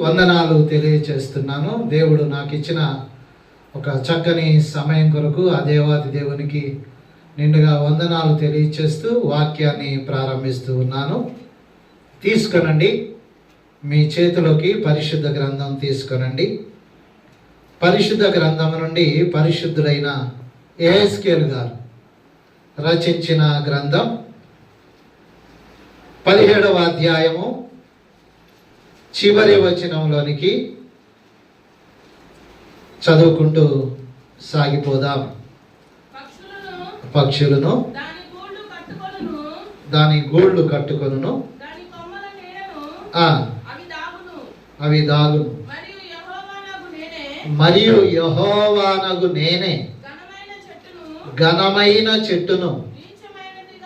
వందనాలు తెలియచేస్తున్నాను. దేవుడు నాకు ఇచ్చిన ఒక చక్కని సమయం కొరకు ఆ దేవాది దేవునికి నిండుగా వందనాలు తెలియచేస్తూ వాక్యాన్ని ప్రారంభిస్తూ ఉన్నాను. తీసుకొనండి. మీ చేతిలోకి పరిశుద్ధ గ్రంథం తీసుకొనండి. పరిశుద్ధ గ్రంథం నుండి పరిశుద్ధుడైన ఏఎస్కేల్ గారు రచించిన గ్రంథం పదిహేడవ అధ్యాయము చివరి వచనంలోనికి చదువుకుంటూ సాగిపోదాం. పక్షులను దాని గూళ్ళు ఆ, అవి దాగును. మరియు యెహోవానగు నేనే. ఘనమైన చెట్టును.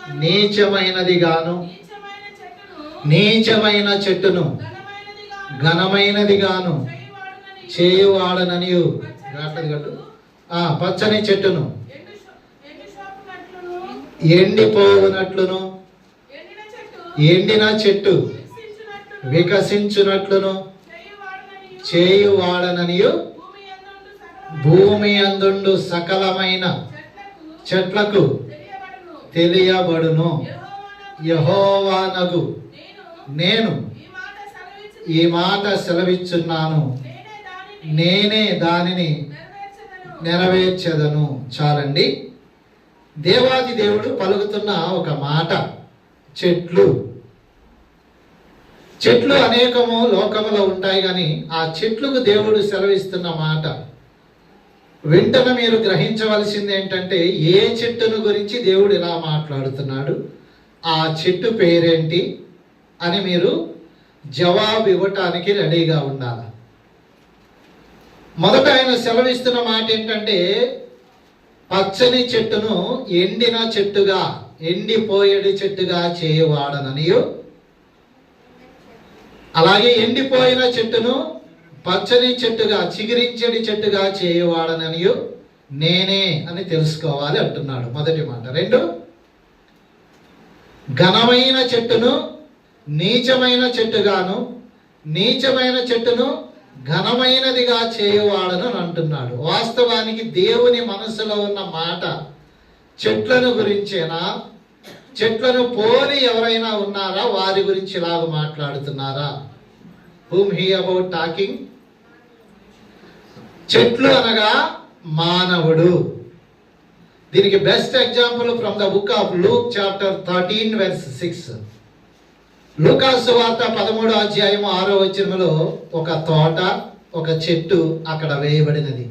నీచమైనది గాను. నీచమైన చెట్టును. ఘనమైనది గాను. చేయువాడనని రాట్లేదు పచ్చని చెట్టును. ఎండిపోవునట్లును. ఎండిన చెట్టు. వికసించునట్లును. చేయువాడనని భూమి అందుండు సకలమైన చెట్లకు తెలియబడును. యహోవానగు. నేను ఈ మాట సెలవిచ్చున్నాను. నేనే దానిని నెరవేర్చదను. చాలండి. దేవాది దేవుడు పలుకుతున్న ఒక మాట. చెట్లు. చెట్లు అనేకము లోకములో ఉంటాయి కానీ ఆ చెట్లకు దేవుడు సెలవిస్తున్న మాట. వెంటనే మీరు గ్రహించవలసింది ఏంటంటే ఏ చెట్టును గురించి దేవుడు ఇలా మాట్లాడుతున్నాడు? ఆ చెట్టు పేరేంటి? అని మీరు జవాబు ఇవ్వటానికి రెడీగా ఉండాలి. మొదట ఆయన సెలవిస్తున్న మాట ఏంటంటే పచ్చని చెట్టును ఎండిన చెట్టుగా ఎండిపోయేడి చెట్టుగా చేయవాడననియు. అలాగే ఎండిపోయిన చెట్టును పచ్చని చెట్టుగా చిగురించడి చెట్టుగా చేయవాడననియు. నేనే అని తెలుసుకోవాలి అంటున్నాడు. మొదటి మాట. రెండు ఘనమైన చెట్టును నీచమైన చెట్టుగాను నీచమైన చెట్టును ఘనమైనదిగా చేయవాడను అని అంటున్నాడు. వాస్తవానికి దేవుని మనసులో ఉన్న మాట చెట్లను గురించేనా? చెట్లను పోలి ఎవరైనా ఉన్నారా? వారి గురించి ఇలాగ మాట్లాడుతున్నారా? హూమ్ హీ అబౌట్ టాకింగ్ చెట్లు అనగా మానవుడు. దీనికి best example from the book of Luke chapter thirteen verse six లూకాసు వార్త పదమూడో అధ్యాయము ఆరో వచనములో ఒక తోట ఒక చెట్టు అక్కడ వేయబడినది.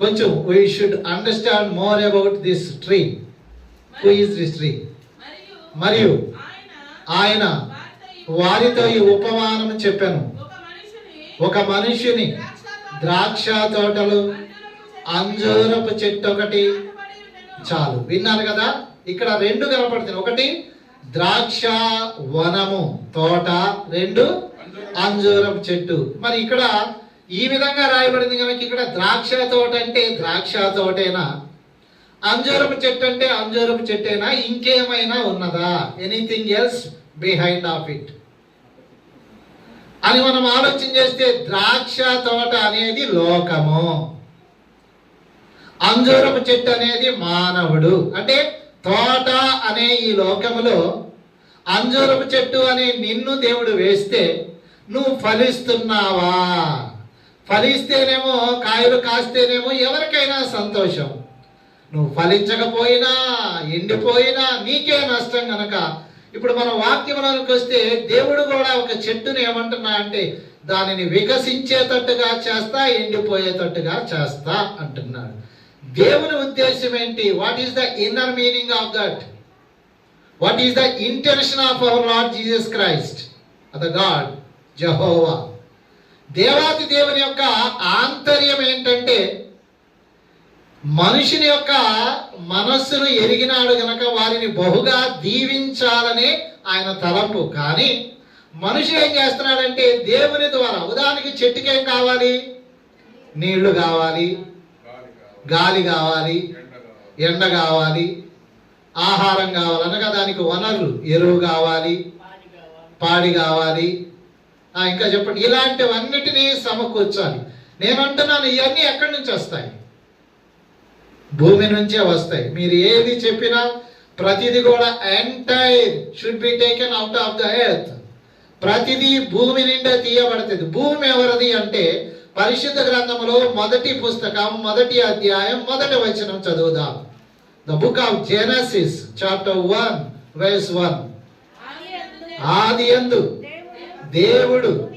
కొంచెం we should understand more about this tree who is this tree మరియు ఆయన వారితో ఈ ఉపమానం చెప్పాను ఒక మనిషిని ద్రాక్ష ద్రాక్ష తోట తోటలు అంజూరపు చెట్టు ఒకటి. చాలు విన్నారు కదా ఇక్కడ రెండు కనపడుతుంది ఒకటి ద్రాక్ష వనము తోట రెండు అంజూరపు చెట్టు. మరి ఇక్కడ ఈ విధంగా రాయబడింది కనుక ఇక్కడ ద్రాక్ష తోట అంటే ద్రాక్ష తోటేనా? అంజూరపు చెట్టు అంటే అంజూరపు చెట్టేనా? ఇంకేమైనా ఉన్నదా? Anything else behind of it అని మనం ఆలోచన చేస్తే ద్రాక్ష తోట అనేది లోకము. అంజూరపు చెట్టు అనేది మానవుడు. అంటే తోట అనే ఈ లోకములో అంజూరపు చెట్టు అనే నిన్ను దేవుడు వేస్తే నువ్వు ఫలిస్తున్నావా? ఫలిస్తేనేమో కాయలు కాస్తేనేమో ఎవరికైనా సంతోషం. నువ్వు ఫలించకపోయినా ఎండిపోయినా నీకే నష్టం గనక. ఇప్పుడు మన వాక్యంలోనికి వస్తే దేవుడు కూడా ఒక చెట్టుని ఏమంటున్నా అంటే దానిని వికసించేటట్టుగా చేస్తా ఎండిపోయేటట్టుగా చేస్తా అంటున్నాడు. దేవుని ఉద్దేశం ఏంటి? What is the inner meaning of that what is the intention of our Lord Jesus Christ the God Jehovah దేవాతి దేవుని యొక్క ఆంతర్యం ఏంటంటే మనుషుని యొక్క మనస్సును ఎరిగినాడు గనక వారిని బహుగా దీవించాలని ఆయన తలంపు. కానీ మనుషుడు ఏం చేస్తున్నాడంటే దేవుని ద్వారా ఉదాహరణకి చెట్టుకేం కావాలి? నీళ్ళు కావాలి. గాలి కావాలి ఎండ కావాలి ఆహారం కావాలి అనగా దానికి వనరులు. ఎరువు కావాలి పాడి కావాలి. ఇంకా చెప్పండి ఇలాంటివన్నిటినీ సమకూర్చాలి. నేను అంటున్నాను ఇవన్నీ ఎక్కడి నుంచి వస్తాయి? భూమి నుంచే వస్తాయి. మీరు ఏది చెప్పినా ప్రతిది కూడా entire should be taken out of the earth ప్రతిదీ భూమి నిండా తీయబడుతుంది. భూమి ఎవరిది అంటే పరిశుద్ధ గ్రంథములో మొదటి పుస్తకం మొదటి అధ్యాయం మొదటి వచనం చదువుదాం. The book of Genesis chapter one verse one ఆది ఎందు దేవుడు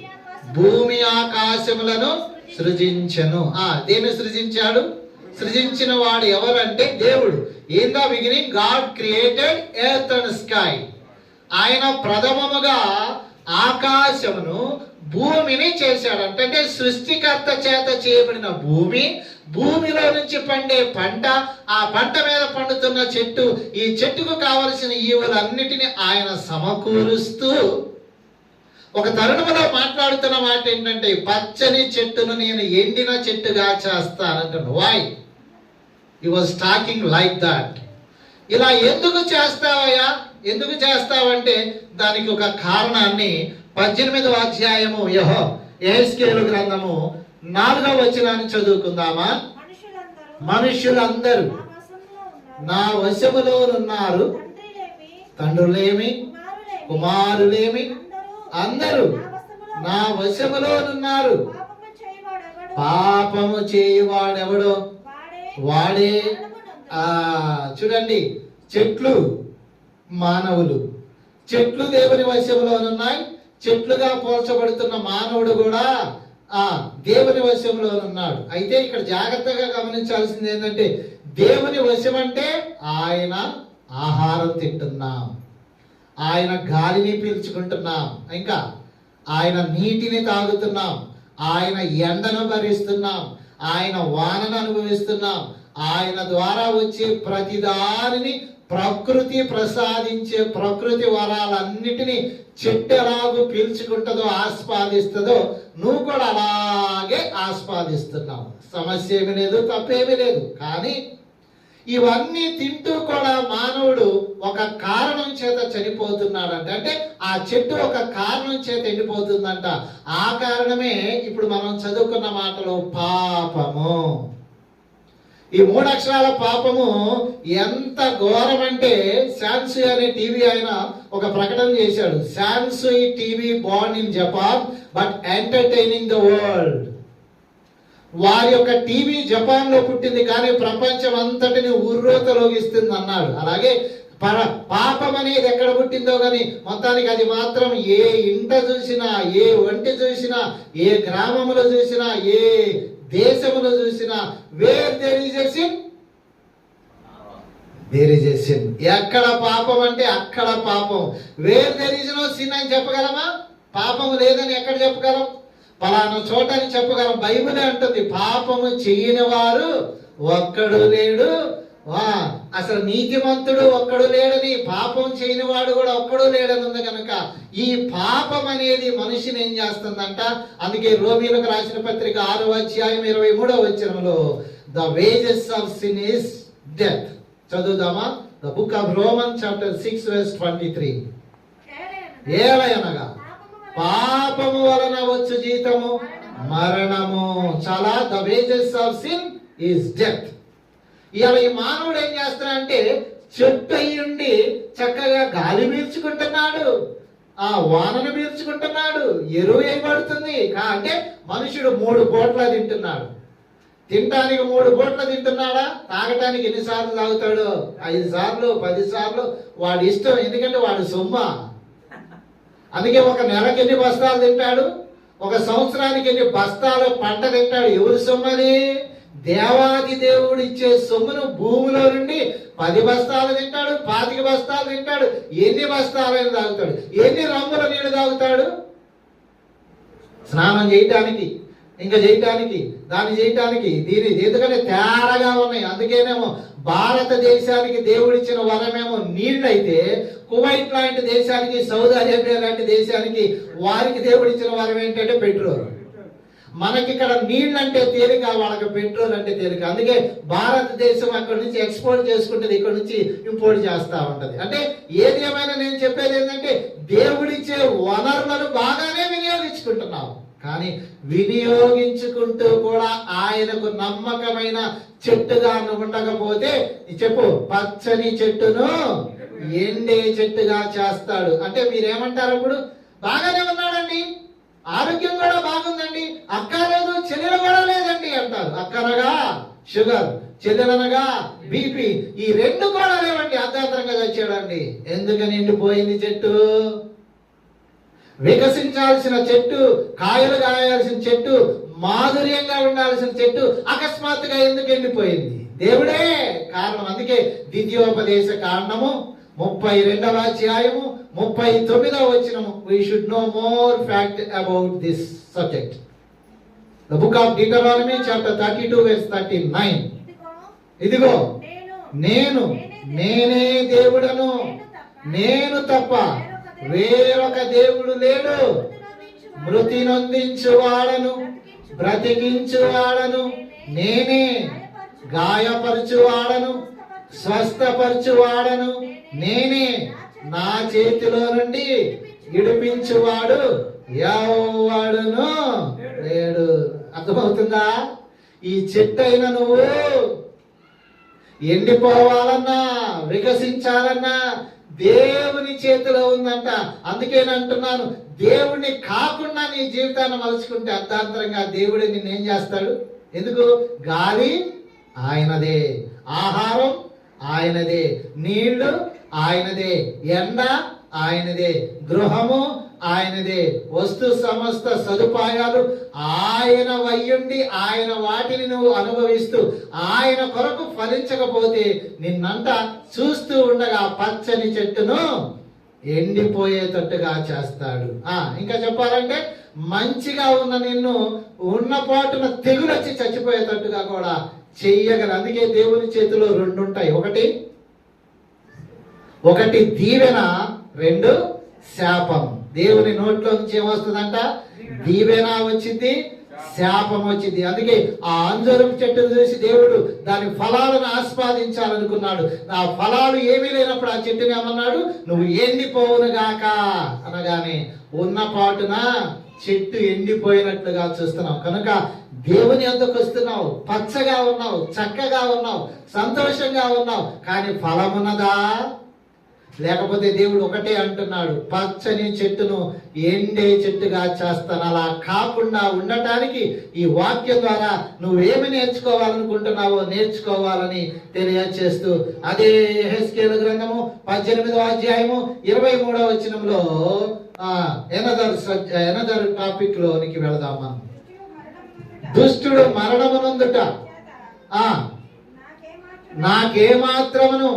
భూమి ఆకాశములను సృజించను. ఆ దేని సృజించాడు? సృజించిన వాడు ఎవరంటే దేవుడు. In the beginning God created earth and sky ఆయన ప్రథమముగా ఆకాశమును భూమిని చేశాడంట. అంటే సృష్టికర్త చేత చేయబడిన భూమి భూమిలో నుంచి పండే పంట ఆ పంట మీద పండుతున్న చెట్టు ఈ చెట్టుకు కావలసిన ఈవులన్నిటిని ఆయన సమకూరుస్తూ ఒక తరుణంలో మాట్లాడుతున్న మాట ఏంటంటే పచ్చని చెట్టును నేను ఎండిన చెట్టుగా చేస్తానంటాను why you was talking like that ఇలా ఎందుకు చేస్తావయ్యా? ఎందుకు చేస్తావంటే దానికి ఒక కారణాన్ని పద్దెనిమిదవ అధ్యాయము యహో ఏస్కేలు గ్రంథము నాలుగవ వచనాన్ని చదువుకుందామా? మనుషులందరూ నా వశములో ఉన్నారు. తండ్రులేమి? కుమారులేమి, అందరూ నా వశములో ఉన్నారు పాపము చేయవాడెవడు? చేయువాడెవడో వాడే చూడండి చెట్లు మానవులు. చెట్లు దేవుని వశంలో ఉన్నాయి చెట్లుగా పోల్చబడుతున్న మానవుడు కూడా ఆ దేవుని వశంలో ఉన్నాడు. అయితే ఇక్కడ జాగ్రత్తగా గమనించాల్సింది ఏంటంటే దేవుని వశం అంటే ఆయన ఆహారం తింటున్నాం. ఆయన గాలిని పీల్చుకుంటున్నాం. ఇంకా ఆయన నీటిని తాగుతున్నాం. ఆయన ఎండను భరిస్తున్నాం. ఆయన వానను అనుభవిస్తున్నాం. ఆయన ద్వారా వచ్చే ప్రతి దానిని ప్రకృతి ప్రసాదించే ప్రకృతి వరాలన్నిటినీ చెట్టు ఎలాగూ పీల్చుకుంటుందో ఆస్వాదిస్తుందో నువ్వు కూడా అలాగే ఆస్వాదిస్తున్నావు. సమస్య ఏమి లేదు తప్పేమీ లేదు. కానీ ఇవన్నీ తింటూ కూడా మానవుడు ఒక కారణం చేత చనిపోతున్నాడంట. అంటే ఆ చెట్టు ఒక కారణం చేత ఎండిపోతుందంట. ఆ కారణమే ఇప్పుడు మనం చదువుకున్న మాటలు పాపము. ఈ మూడు అక్షరాల పాపము ఎంత ఘోరం అంటే శాన్సు అనే టీవీ ఆయన ఒక ప్రకటన చేశాడు. Sansui TV brand in Japan but entertaining the world. వారి యొక్క టీవీ జపాన్లో పుట్టింది కానీ ప్రపంచం అంతటిని ఉర్రోతలోగిస్తుంది అన్నాడు. అలాగే పర పాపం అనేది ఎక్కడ పుట్టిందో కానీ మొత్తానికి అది మాత్రం ఏ ఇంట చూసినా ఏ ఒంటి చూసినా ఏ గ్రామంలో చూసినా ఏ దేశమును చూసిన where there is a sin there a sin ఎక్కడ పాపం అంటే అక్కడ పాపం. Where there is no sin అని చెప్పగలమా? పాపం లేదని ఎక్కడ చెప్పగలం? పలానా చోట అని చెప్పగలం. బైబిలే అంటుంది పాపము చేయని వారు ఒక్కడు లేడు వా అసలు నీతిమంతుడు ఒక్కడు లేడని పాపం చేయని వాడు కూడా ఒక్కడు లేడనుంది కనుక ఈ పాపం అనేది మనిషిని ఏం చేస్తుందంట? అందుకే రోమిలకు రాసిన పత్రిక ఆరో అధ్యాయం ఇరవై మూడో వచ్చినంలో the wages of sin is death చదువుదామా? The book of Roman chapter six verse twenty three ఏలయనగా పాపము వలన వలన వచ్చు జీతము మరణము. చాలా the wages of sin is death ఇవాళ ఈ మానవుడు ఏం చేస్తున్నాడంటే చెట్టు అయ్యుండి చక్కగా గాలి పీల్చుకుంటున్నాడు. ఆ వానను పీల్చుకుంటున్నాడు. ఎరువు వేయబడుతుంది కా- అంటే మనుషుడు మూడు కోట్ల తింటున్నాడు. తినడానికి మూడు కోట్ల తింటున్నాడా? తాగటానికి ఎన్నిసార్లు తాగుతాడు? ఐదు సార్లు పది సార్లు. వాడి ఇష్టం ఎందుకంటే వాడి సొమ్మ. అందుకే ఒక నెలకి ఎన్ని బస్తాలు తింటాడు? ఒక సంవత్సరానికి ఎన్ని బస్తాలు పంట తింటాడు? ఎవరు సొమ్మది దేవాది దేవుడు ఇచ్చే సొమ్మును భూమిలో నుండి పది బస్తాలు తింటాడు పాతిక బస్తాలు తింటాడు ఎన్ని బస్తాలైనా తాగుతాడు. ఎన్ని రంగుల నీళ్ళు తాగుతాడు? స్నానం చేయటానికి ఇంకా చేయటానికి దాన్ని చేయటానికి దీని ఎందుకంటే తేడాగా ఉన్నాయి. అందుకేనేమో భారతదేశానికి దేవుడిచ్చిన వరమేమో నీళ్ళైతే కువైట్ లాంటి దేశానికి సౌదీ అరేబియా లాంటి దేశానికి వారికి దేవుడిచ్చిన వరం ఏంటంటే పెట్రోల్. మనకి ఇక్కడ నీళ్ళు అంటే తేలిక వాళ్ళకి పెట్రోల్ అంటే తేలిక. అందుకే భారతదేశం అక్కడ నుంచి ఎక్స్పోర్ట్ చేసుకుంటుంది ఇక్కడ నుంచి ఇంపోర్ట్ చేస్తూ ఉంటుంది. అంటే ఏది ఏమైనా నేను చెప్పేది ఏంటంటే దేవుడిచ్చే వనరులను బాగానే వినియోగించుకుంటున్నాం. కానీ వినియోగించుకుంటూ కూడా ఆయనకు నమ్మకమైన చెట్టుగా ఉండకపోతే చెప్పు పచ్చని చెట్టును ఎండే చెట్టుగా చేస్తాడు. అంటే మీరేమంటారు అప్పుడు? బాగానే ఉన్నాడండి. ఆరోగ్యం కూడా బాగుందండి. అక్క లేదు చెల్లెలు కూడా లేదండి అంటారు. అక్కనగా షుగర్ చెల్లెలనగా బీపీ. ఈ రెండు కూడా లేవండి అర్ధాంతరంగా తెచ్చాడండి ఎందుకని ఎండిపోయింది చెట్టు? వికసించాల్సిన చెట్టు కాయలు కాయాల్సిన చెట్టు మాధుర్యంగా ఉండాల్సిన చెట్టు అకస్మాత్తుగా ఎందుకు ఎండిపోయింది? దేవుడే కారణం. అందుకే ద్వితీయోపదేశ కారణము. ముప్పై రెండవ అధ్యాయము ముప్పై తొమ్మిదవ వచ్చినము we should no more fact about this subject the book of Deuteronomy chapter thirty two verse thirty nine ఇదిగో నేను నేను నేనే దేవుడను. నేను తప్ప వేరొక దేవుడు లేడు. మృతి నొందించు వాడను బ్రతికించు వాడను నేనే గాయపరచు వాడను స్వస్థపరచు వాడను నేనే నా చేతిలో నుండి ఇడిపించువాడు ఎవడును లేడు అర్థమవుతుందా? ఈ చెట్టు అయిన నువ్వు ఎండిపోవాలన్నా వికసించాలన్నా దేవుని చేతిలో ఉందంట. అందుకేనంటున్నాను దేవుణ్ణి కాకుండా నీ జీవితాన్ని మలుచుకుంటే అర్థాంతరంగా దేవుడే నిన్నేం చేస్తాడు? ఎందుకు? గాలి ఆయనదే ఆహారం ఆయనదే నీళ్ళు ఆయనదే ఎండ ఆయనదే గృహము ఆయనదే వస్తు సమస్త సదుపాయాలు. ఆయన వయ్యుండి ఆయన వాటిని నువ్వు అనుభవిస్తూ ఆయన కొరకు ఫలించకపోతే నిన్నంట చూస్తూ ఉండగా పచ్చని చెట్టును ఎండిపోయేటట్టుగా చేస్తాడు. ఆ ఇంకా చెప్పాలంటే మంచిగా ఉన్న నిన్ను ఉన్న పాటున తెగులొచ్చి చచ్చిపోయేటట్టుగా కూడా చెయ్యగలరు అందుకే దేవుని చేతిలో రెండు ఉంటాయి ఒకటి ఒకటి దీవెన రెండు శాపం. దేవుని నోట్లో నుంచి ఏమొస్తుందంట? దీవెన వచ్చింది శాపం వచ్చింది. అందుకే ఆ అంజూరం చెట్టును చూసి దేవుడు దాని ఫలాలను ఆస్వాదించాలనుకున్నాడు. ఆ ఫలాలు ఏమీ లేనప్పుడు ఆ చెట్టుని ఏమన్నాడు? నువ్వు ఎండిపోవును గాక అనగానే ఉన్న పాటున చెట్టు ఎండిపోయినట్లుగా చూస్తున్నావు. కనుక దేవుని ఎందుకు వస్తున్నావు? పచ్చగా ఉన్నావు చక్కగా ఉన్నావు సంతోషంగా ఉన్నావు. కానీ ఫలమున్నదా? లేకపోతే దేవుడు ఒకటే అంటున్నాడు పచ్చని చెట్టును ఎండే చెట్టుగా చేస్తాను. అలా కాకుండా ఉండటానికి ఈ వాక్యం ద్వారా నువ్వేమి నేర్చుకోవాలనుకుంటున్నావో నేర్చుకోవాలని తెలియచేస్తూ అదే హెస్కేల గ్రంథము పద్దెనిమిదవ అధ్యాయము ఇరవై మూడవ వచనంలో ఎనదర్ ఎనదర్ టాపిక్ లోనికి వెళదాం మనం. దుష్టుడు మరణమునందుట నాకేమాత్రమును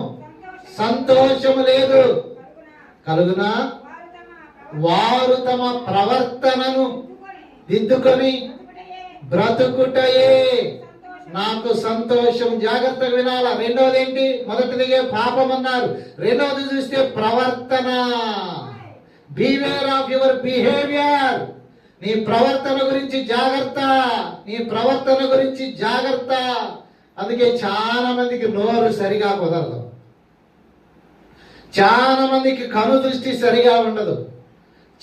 సంతోషము లేదు. కలుగునా? వారు తమ ప్రవర్తనను దిద్దుకొని బ్రతుకుటయే. నాకు సంతోషం. జాగ్రత్తగా వినాల? రెండవది ఏంటి మొదటిదిగే పాపం అన్నారు రెండవది చూస్తే ప్రవర్తన. బీవేర్ ఆఫ్ యువర్ బిహేవియర్ నీ ప్రవర్తన గురించి జాగ్రత్త. నీ ప్రవర్తన గురించి జాగ్రత్త. అందుకే చాలా మందికి నోరు సరిగా కుదరదు. చాలా మందికి కను దృష్టి సరిగా ఉండదు.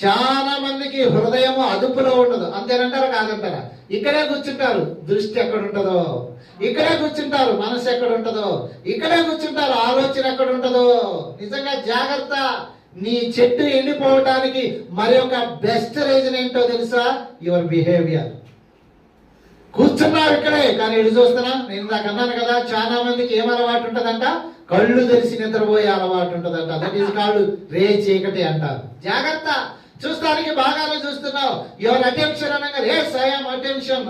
చాలా మందికి హృదయము అదుపులో ఉండదు. అంతేనంటారా కాదంటారా? ఇక్కడే కూర్చుంటారు. దృష్టి ఎక్కడ ఉంటుందో ఇక్కడే కూర్చుంటారు. మనసు ఎక్కడ ఉంటుందో ఇక్కడే కూర్చుంటారు. ఆలోచన ఎక్కడ ఉంటుందో నిజంగా జాగ్రత్త. నీ చెట్టు ఎండిపోవటానికి మరి ఒక బెస్ట్ రీజన్ ఏంటో తెలుసా? Your behaviour. కూర్చున్నారు ఇక్కడే. కానీ ఎడు చూస్తున్నా? నేను నాకు అన్నాను కదా చాలా మందికి ఏం అలవాటు ఉంటుందంట? కళ్ళు తెరిచి నిద్రపోయే అలవాటు ఉంటుందంట. దట్ ఈస్ కాల్డ్ రే చీకటి అంటారు. జాగ్రత్త. చూస్తానికి బాగానే చూస్తున్నావు. యువర్ అటెన్షన్ అనగా ఏ సయాం అటెన్షన్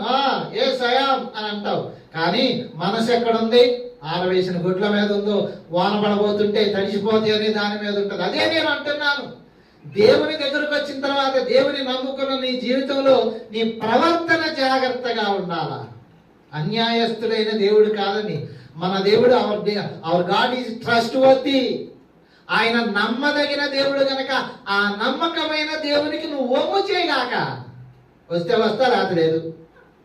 ఏ సయాం అని అంటావు. కానీ మనసు ఎక్కడుంది? ఆరవేసిన గుడ్ల మీద ఉందో వాన పడబోతుంటే తడిసిపోతే అని దాని మీద ఉంటుంది. అదే నేను అంటున్నాను. దేవుని దగ్గరకు వచ్చిన తర్వాత దేవుని నమ్ముకున్న నీ జీవితంలో నీ ప్రవర్తన జాగ్రత్తగా ఉండాలా? అన్యాయస్తుడైన దేవుడు కాదని మన దేవుడు our our God is trustworthy ఆయన నమ్మదగిన దేవుడు గనక ఆ నమ్మకమైన దేవునికి నువ్వు ఓము చేయగాక వస్తే వస్తా లేకపోతే లేదు.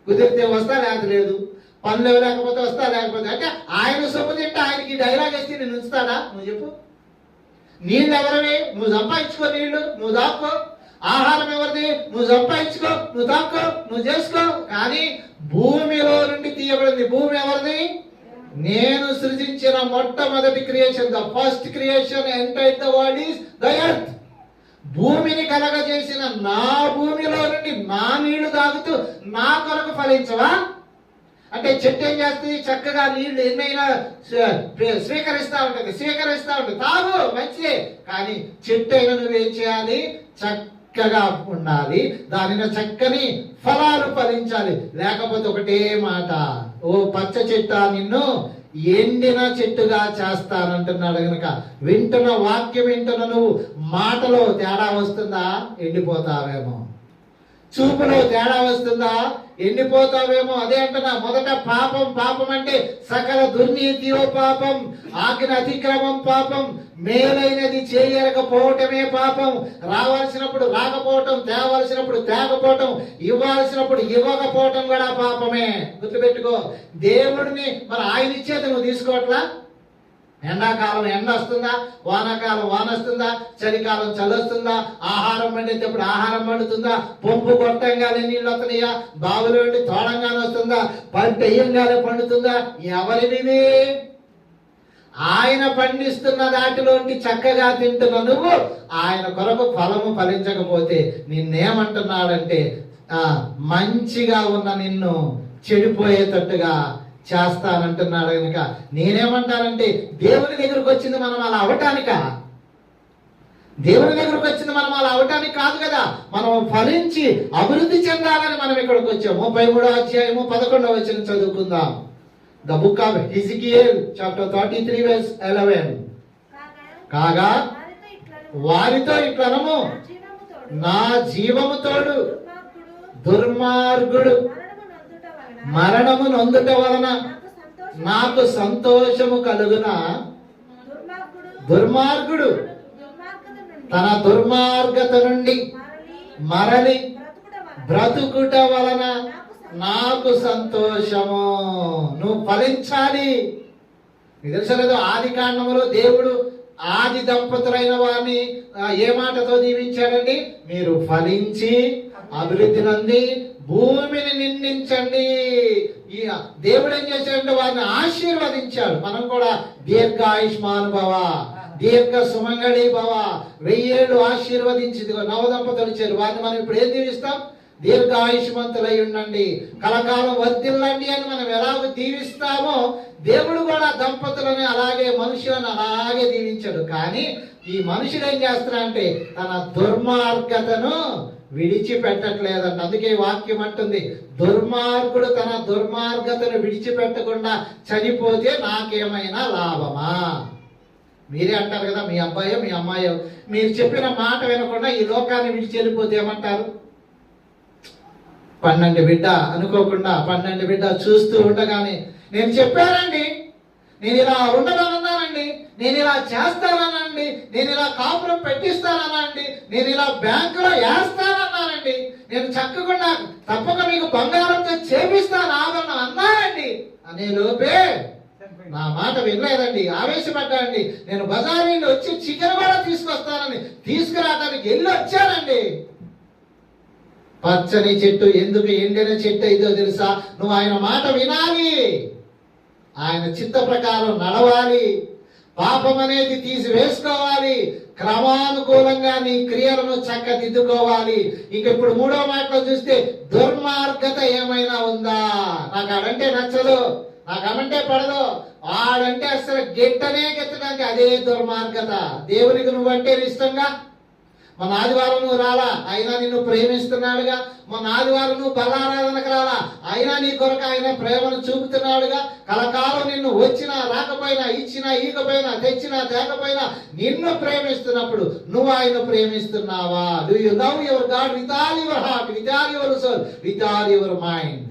కుదిరితే వస్తా లేకపోతే లేదు. పనులు లేకపోతే వస్తా లేకపోతే అంటే ఆయన సొమ్ము తింటే ఆయనకి డైలాగ్ వేస్తే నేను ఉంచుతాడా? నువ్వు చెప్పు. నీళ్ళు ఎవరివి? నువ్వు సంపాదించుకో నీళ్ళు నువ్వు దాక్కో. ఆహారం ఎవరిది? నువ్వు సంపాదించుకో నువ్వు దాక్కో నువ్వు చేసుకో. కానీ భూమిలో నుండి తీయబడింది భూమి ఎవరిది? నేను సృజించిన మొట్టమొదటి creation the first creation entire the world is the earth భూమిని కలగజేసిన నా భూమిలో నుండి నా నీళ్ళు తాగుతూ నా కొరకు ఫలించవా? అంటే చెట్టు ఏం చేస్తుంది? చక్కగా నీళ్ళు ఎన్నైనా స్వ- స్వీకరిస్తా ఉంటుంది స్వీకరిస్తా ఉంటుంది. తాగు మంచిదే. కానీ చెట్టు అయినా నువ్వేం చేయాలి? చక్కగా ఉండాలి. దానిలో చక్కని ఫలాలు ఫలించాలి. లేకపోతే ఒకటే మాట ఓ పచ్చ చెట్ట నిన్ను ఎండిన చెట్టుగా చేస్తానంటున్నాడు కనుక వింటున్న వాక్యం వింటున్న నువ్వు మాటలో తేడా వస్తుందా? ఎండిపోతావేమో. చూపులో తేడా వస్తుందా? ఎండిపోతావేమో అదే అంటున్నా. మొదట పాపం పాపం అంటే సకల దుర్నీతియో పాపం ఆజ్ఞ అతిక్రమం పాపం మేలైనది చేయకపోవటమే పాపం. రావాల్సినప్పుడు రాకపోవటం తేవలసినప్పుడు తేకపోవటం ఇవ్వాల్సినప్పుడు ఇవ్వకపోవటం కూడా పాపమే. గుర్తుపెట్టుకో. దేవుడిని మరి ఆయన ఇచ్చేది నువ్వు తీసుకోవట్లా? ఎండాకాలం ఎండ వస్తుందా వానాకాలం వాన వస్తుందా చలికాలం చలి వస్తుందా ఆహారం పండేటప్పుడు ఆహారం పండుతుందా పంపు కొట్టంగానే నీళ్ళు వస్తున్నాయా బావులు వెళ్ళి తోడంగానే వస్తుందా? పంట వేయంగానే పండుతుందా? ఎవరివి ఆయన పండిస్తున్న దాటిలోంటి చక్కగా తింటున్న నువ్వు ఆయన కొరకు ఫలము ఫలించకపోతే నిన్నేమంటున్నాడంటే మంచిగా ఉన్న నిన్ను చెడిపోయేటట్టుగా చేస్తానంటున్నాడు కనుక నేనేమంటానంటే దేవుని దగ్గరకు వచ్చింది మనం అలా అవటానిక దేవుని దగ్గరకు వచ్చింది మనం అలా అవటానికి కాదు కదా. మనం ఫలించి అభివృద్ధి చెందాలని మనం ఇక్కడికి వచ్చాము ముప్పై మూడో అధ్యాయము పదకొండవ వచ్చిన చదువుకుందాం. The book of Ezekiel chapter thirty three verse eleven కాగా వారితో ఇట్లనము నా జీవము తోడు దుర్మార్గుడు మరణము నొందుట వలన నాకు సంతోషము కలుగున? దుర్మార్గుడు తన దుర్మార్గత నుండి మరలి బ్రతుకుట వలన నాకు సంతోషము. నువ్వు ఫలించాలి. నిదర్శనదు ఆది కాండములో దేవుడు ఆది దంపతులైన వారిని ఏ మాటతో దీవించాడండి? మీరు ఫలించి అభివృద్ధి నంది భూమిని నిందించండి. ఈ దేవుడు ఏం చేశాడంటే వారిని ఆశీర్వదించాడు. మనం కూడా దీర్ఘ ఆయుష్మానుభవ దీర్ఘ సుమంగళి భవ వెయ్యేళ్ళు ఆశీర్వదించింది నవదంపతులు చేరు వారిని మనం ఇప్పుడు ఏం దీవిస్తాం? దీర్ఘ ఆయుష్మంతులై ఉండండి. కలకాలం వర్ధిల్లండి అని మనం ఎలా దీవిస్తామో దేవుడు కూడా దంపతులని అలాగే మనుషులను అలాగే దీవించాడు. కానీ ఈ మనుషులు ఏం చేస్తున్నారంటే తన దుర్మార్గతను విడిచిపెట్టట్లేదంట. అందుకే వాక్యం అంటుంది దుర్మార్గుడు తన దుర్మార్గతను విడిచిపెట్టకుండా చనిపోతే నాకేమైనా లాభమా? మీరే అంటారు కదా మీ అబ్బాయో మీ అమ్మాయో మీరు చెప్పిన మాట వినకుండా ఈ లోకాన్ని విడిచి వెళ్ళిపోతే ఏమంటారు? పన్నెండు బిడ్డ అనుకోకుండా పన్నెండు బిడ్డ చూస్తూ ఉండగానే నేను చెప్పానండి నేను ఇలా అనండి నేను ఇలా చేస్తానండి నేను ఇలా కాపురం పెట్టిస్తానండి నేను ఇలా బ్యాంకులో వేస్తానన్నానండి నేను చక్కకుండా తప్పక మీకు బంగారంతో చేపిస్తాను ఆదరణ అన్నానండి. అనే లోపే నా మాట వినలేదండి ఆవేశపడ్డానండి. నేను బజార్ నుండి వచ్చి చికెన్ కూడా తీసుకొస్తానని తీసుకురావడానికి వెళ్ళి వచ్చానండి. పచ్చని చెట్టు ఎందుకు ఎండిన చెట్టు ఏదో తెలుసా? నువ్వు ఆయన మాట వినాలి. ఆయన చిత్త ప్రకారం నడవాలి. పాపం అనేది తీసివేసుకోవాలి. క్రమానుకూలంగా నీ క్రియలను చక్కదిద్దుకోవాలి. ఇంక ఇప్పుడు మూడో మాటలో చూస్తే దుర్మార్గత ఏమైనా ఉందా? నాకు అడంటే నచ్చదు. నాకు అమంటే పడదు. వాడంటే అసలు గిట్టనే గెత్తడానికి అదే దుర్మార్గత. దేవునికి నువ్వంటే ఇష్టంగా మన ఆదివారం నువ్వు రాలా? అయినా నిన్ను ప్రేమిస్తున్నాడుగా. మన ఆదివారం నువ్వు బలారాధనకు రాలా? అయినా నీ కొరకు ఆయన ప్రేమను చూపుతున్నాడుగా. కలకాలం నిన్ను వచ్చినా రాకపోయినా ఇచ్చినా ఈకపోయినా తెచ్చినా తేకపోయినా నిన్ను ప్రేమిస్తున్నప్పుడు నువ్వు ఆయన ప్రేమిస్తున్నావా? Do you love your God with all your heart with all your soul with all your mind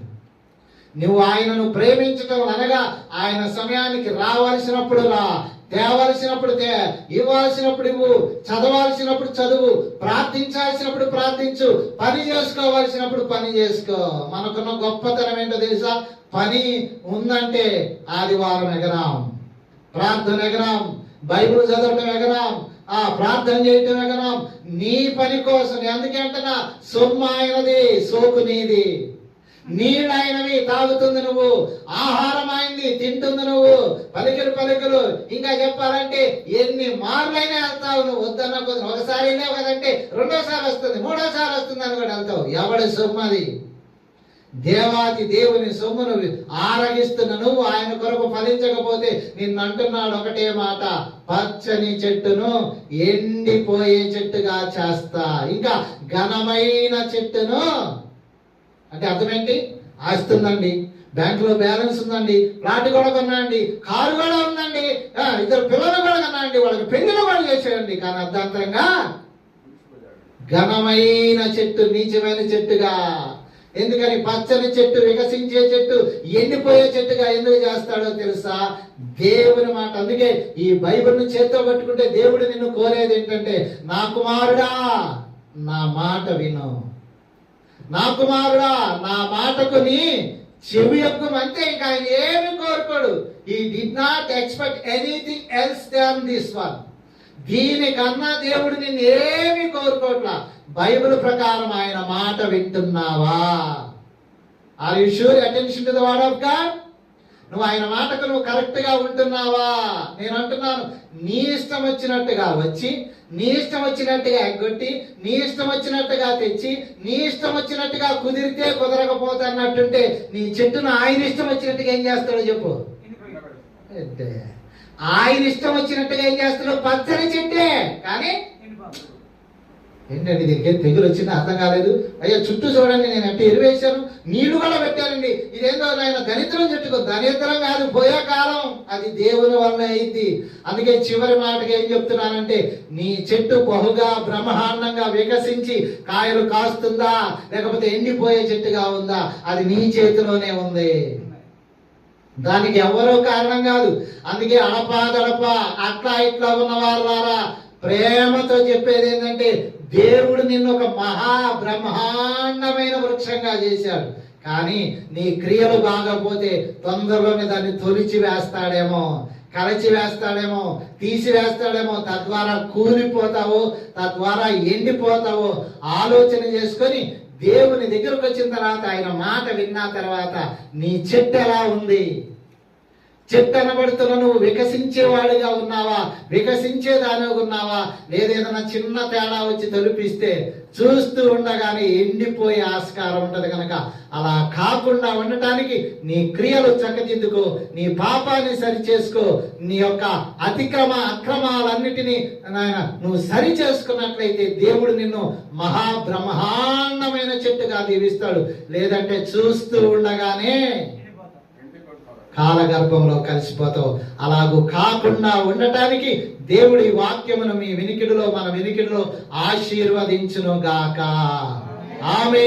నువ్వు ఆయనను ప్రేమించటం అనగా ఆయన సమయానికి రావాల్సినప్పుడు రా. తేవలసినప్పుడు తే ఇవ్వాల్సినప్పుడు ఇవ్వు చదవాల్సినప్పుడు చదువు ప్రార్థించాల్సినప్పుడు ప్రార్థించు పని చేసుకోవాల్సినప్పుడు పని చేసుకో. మనకున్న గొప్పతనం ఏంటో తెలుసా? పని ఉందంటే ఆదివారం ఎగరాం ప్రార్థన ఎగరాం బైబిల్ చదవటం ఎగరాం ఆ ప్రార్థన చేయటం ఎగరాం. నీ పని కోసం ఎందుకంటే నా సొమ్ము ఆయనది సోకు నీది. నీళ్ళు ఆయనవి తాగుతుంది నువ్వు. ఆహారం అయింది తింటుంది నువ్వు. పలికలు పలికలు ఇంకా చెప్పాలంటే ఎన్ని మార్లైనా వెళ్తావు నువ్వు. వద్దన్న కొద్ది ఒకసారి వెళ్ళావు కదంటే రెండోసారి వస్తుంది మూడోసారి వస్తుంది అని కూడా వెళ్తావు. ఎవడి సొమ్మది అది? దేవాది దేవుని సొమ్మును ఆరగిస్తున్న నువ్వు ఆయన కొరకు ఫలించకపోతే నిన్ను అంటున్నాడు ఒకటే మాట. పచ్చని చెట్టును ఎండిపోయే చెట్టుగా చేస్తా. ఇంకా ఘనమైన చెట్టును అంటే అర్థమేంటి? ఆస్తి ఉందండి బ్యాంకులో బ్యాలెన్స్ ఉందండి ప్లాట్ కూడా కొన్నాండి కారు కూడా ఉందండి ఇద్దరు పిల్లలు కూడా కొన్నాండి వాళ్ళకి పెళ్ళిలో కూడా చేసేయండి. కానీ అర్థాంతరంగా ఘనమైన చెట్టు నీచమైన చెట్టుగా. ఎందుకని? పచ్చని చెట్టు వికసించే చెట్టు ఎండిపోయే చెట్టుగా ఎందుకు చేస్తాడో తెలుసా? దేవుని మాట. అందుకే ఈ బైబిల్ను చేత్తో పట్టుకుంటే దేవుడు నిన్ను కోరేది ఏంటంటే నా కుమారుడా నా మాట విను. నా కుమారుడా నా మాటకు నీ చెవి యొక్క అంతే ఇంకా ఆయన ఏమి కోరుకోడు. He did not expect anything else than this one దీనికన్నా దేవుడు నిన్ను ఏమి కోరుకోట్లా. బైబిల్ ప్రకారం ఆయన మాట వింటున్నావా? Are you sure attention to the word of God నువ్వు ఆయన మాటకు నువ్వు కరెక్ట్గా ఉంటున్నావా? నేను అంటున్నాను నీ ఇష్టం వచ్చినట్టుగా వచ్చి నీ ఇష్టం వచ్చినట్టుగా ఎగ్గొట్టి నీ ఇష్టం వచ్చినట్టుగా తెచ్చి నీ ఇష్టం వచ్చినట్టుగా కుదిరితే కుదరకపోతే అన్నట్టుంటే నీ చెట్టును ఆయన ఇష్టం వచ్చినట్టుగా ఏం చేస్తాడో చెప్పు. అంటే ఆయన ఇష్టం వచ్చినట్టుగా ఏం చేస్తాడో పచ్చని చెట్టే. కానీ ఏంటండి దీనికి తెగులు వచ్చింది అర్థం కాలేదు. అయ్యా చుట్టూ చూడండి నేను అంటే ఎరువేశాను. నీళ్ళు కూడా పెట్టానండి ఇదేందో నాయన దరిద్రం చెట్టుకో దరిద్రం కాదు పోయే కాలం అది దేవుని వల్ల అయింది. అందుకే చివరి మాటకి ఏం చెప్తున్నానంటే నీ చెట్టు బహుగా బ్రహ్మాండంగా వికసించి కాయలు కాస్తుందా? లేకపోతే ఎండిపోయే చెట్టుగా ఉందా? అది నీ చేతిలోనే ఉంది. దానికి ఎవరో కారణం కాదు. అందుకే అడపాదడప అట్లా ఇట్లా ఉన్న వాళ్ళారా ప్రేమతో చెప్పేది ఏంటంటే దేవుడు నిన్ను ఒక మహా బ్రహ్మాండమైన వృక్షంగా చేశాడు. కానీ నీ క్రియలు బాగపోతే తొందరలోనే దాన్ని తొలిచి వేస్తాడేమో కరచి వేస్తాడేమో తీసి వేస్తాడేమో తద్వారా కూలిపోతావు తద్వారా ఎండిపోతావు ఆలోచన చేసుకొని దేవుని దగ్గరకు వచ్చిన తర్వాత ఆయన మాట విన్న తర్వాత నీ చెట్టు ఎలా ఉంది? చెట్టు నువ్వు వికసించేవాడిగా ఉన్నావా? వికసించేదానిగా ఉన్నావా? లేదేదైనా చిన్న తేడా వచ్చి తలుపిస్తే చూస్తూ ఉండగానే ఎండిపోయే ఆస్కారం ఉంటది కనుక అలా కాకుండా ఉండటానికి నీ క్రియలు చక్కదిద్దుకో నీ పాపాన్ని సరి చేసుకో నీ యొక్క అతిక్రమ అక్రమాలన్నిటినీ నాయన నువ్వు సరి చేసుకున్నట్లయితే దేవుడు నిన్ను మహా బ్రహ్మాండమైన చెట్టుగా దీవిస్తాడు. లేదంటే చూస్తూ ఉండగానే కాలగర్భంలో కలిసిపోతావు. అలాగూ కాకుండా ఉండటానికి దేవుడి వాక్యమును మీ వినికిడిలో మన వినికిడిలో ఆశీర్వదించును గాక ఆమె